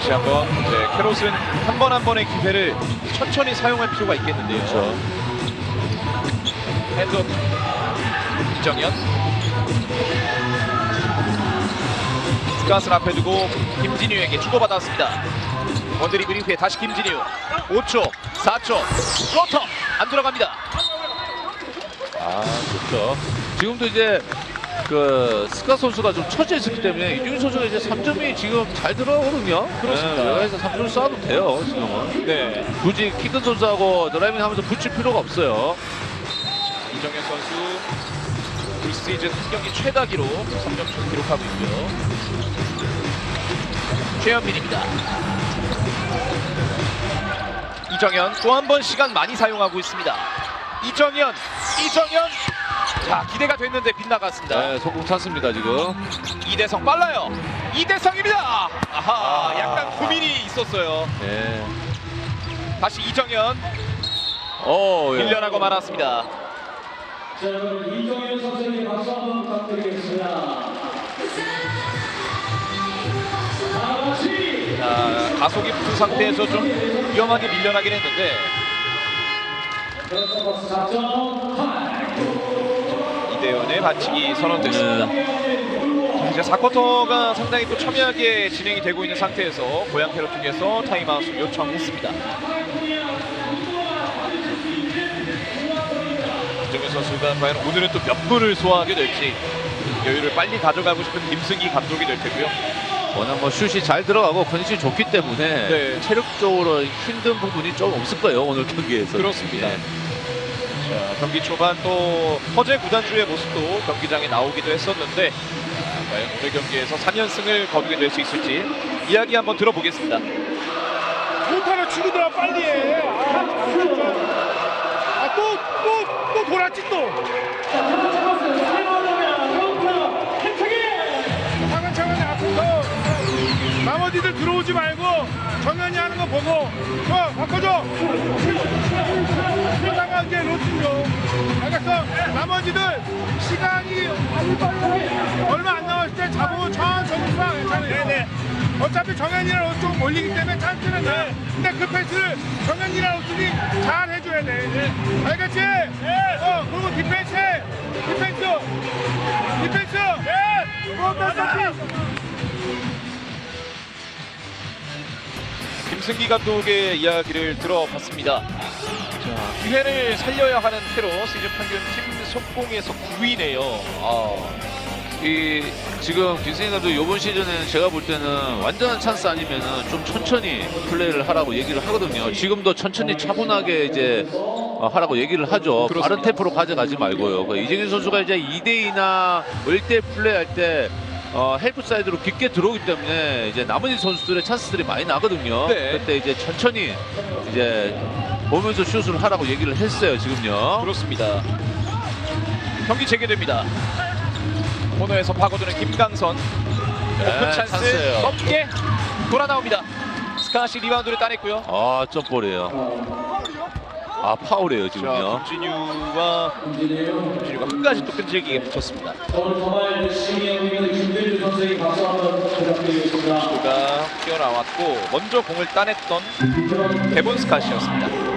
다시 한번 이제 캐롯은 한 번 한 번의 기회를 천천히 사용할 필요가 있겠는데요. 그렇죠. 핸드업 이정현 스카스를 앞에 두고 김진유에게 주고받았습니다. 원드리블 이후에 다시 김진유 5초 4초 플로터 안 들어갑니다. 아, 좋죠. 지금도 이제 그 스카 선수가 좀 처져 있었기 때문에 이준희 선수가 이제 3점이 지금 잘 들어가거든요. 그렇습니다. 네, 여기서 3점 쏴도 돼요, 지금은. 네 굳이 키큰 선수하고 드라이빙 하면서 붙일 필요가 없어요. 이정현 선수 올 시즌 한 경기 최다 기록 3점슛 기록하고 있고요. 최현민입니다. 이정현 또 한 번 시간 많이 사용하고 있습니다. 이정현, 이정현. 자 기대가 됐는데 빗나갔습니다. 네, 성공 찼습니다, 지금. 이대성 빨라요. 이대성입니다. 아하, 아. 약간 고민이 있었어요. 네. 다시 이정현 어, 예. 밀려나고 말았습니다. 자, 여러분 이정현 선생님 박수 한번 부탁드리겠습니다. 다 같이 자, 가속이 붙은 상태에서 좀 위험하게 밀려나긴 했는데 그래서 박수 4.8. 이대현의 반칙이 선언됐습니다. 자, 이제 4쿼터가 상당히 또 첨예하게 진행이 되고 있는 상태에서 고양 캐럿 쪽에서 타임아웃을 요청했습니다. 이정현 선수가 과연 오늘은 또 몇 분을 소화하게 될지 여유를 빨리 가져가고 싶은 김승기 감독이 될 테고요. 워낙 뭐 슛이 잘 들어가고 컨디션이 좋기 때문에 네. 체력적으로 힘든 부분이 좀 없을 거예요, 오늘 경기에서. 그렇습니다. 예. 자, 경기 초반 또 허재 구단주의 모습도 경기장에 나오기도 했었는데 아, 과연 오늘 경기에서 3연승을 거두게 될 수 있을지 이야기 한번 들어보겠습니다. 못하는 친구들아 빨리 해. 아. 아, 또, 또, 또 돌았지 또. 나머지들 들어오지 말고 정현이 하는 거 보고 저 바꿔줘. 시간이 얼마 안 남았을 때 잡고 천천히 쏴 괜찮아요. 네네. 어차피 정현이랑 좀 몰리기 때문에 찬스는 돼. 근데 그 패스를 정현이랑 로스이 잘 해줘야 돼. 알겠지? 네. 어, 그리고 디펜스 해. 디펜스. 디펜스. 네. 뭐, 맞아. 김승기 감독의 이야기를 들어봤습니다. 자, 기회를 살려야 하는 테러 시즌 평균 팀 속공에서 9위네요. 아, 이 지금 김승희 감독 이번 시즌에는 제가 볼 때는 완전한 찬스 아니면은 좀 천천히 플레이를 하라고 얘기를 하거든요. 지금도 천천히 차분하게 이제 어, 하라고 얘기를 하죠. 그렇습니다. 빠른 템포로 가져가지 말고요. 그 이재균 선수가 이제 2대2나 1대 플레이할 때 어, 헬프 사이드로 깊게 들어오기 때문에 이제 나머지 선수들의 찬스들이 많이 나거든요. 네. 그때 이제 천천히 이제 보면서 슛을 하라고 얘기를 했어요. 지금요. 그렇습니다. 경기 재개됩니다. 코너에서 파고드는 김강선 오픈 네, 찬스 찬스예요. 넘게 돌아 나옵니다. 스카시 리바운드를 따냈고요. 아, 점볼이에요. 아, 파울이에요, 자, 지금요. 김진유와 김진유가 끝까지 또 끈질기게 붙었습니다. 오늘 정말 열심히 연기하는 김대주 선생님 박수 한번 부탁드리겠습니다. 가 튀어나왔고 먼저 공을 따냈던 데본 스카시였습니다.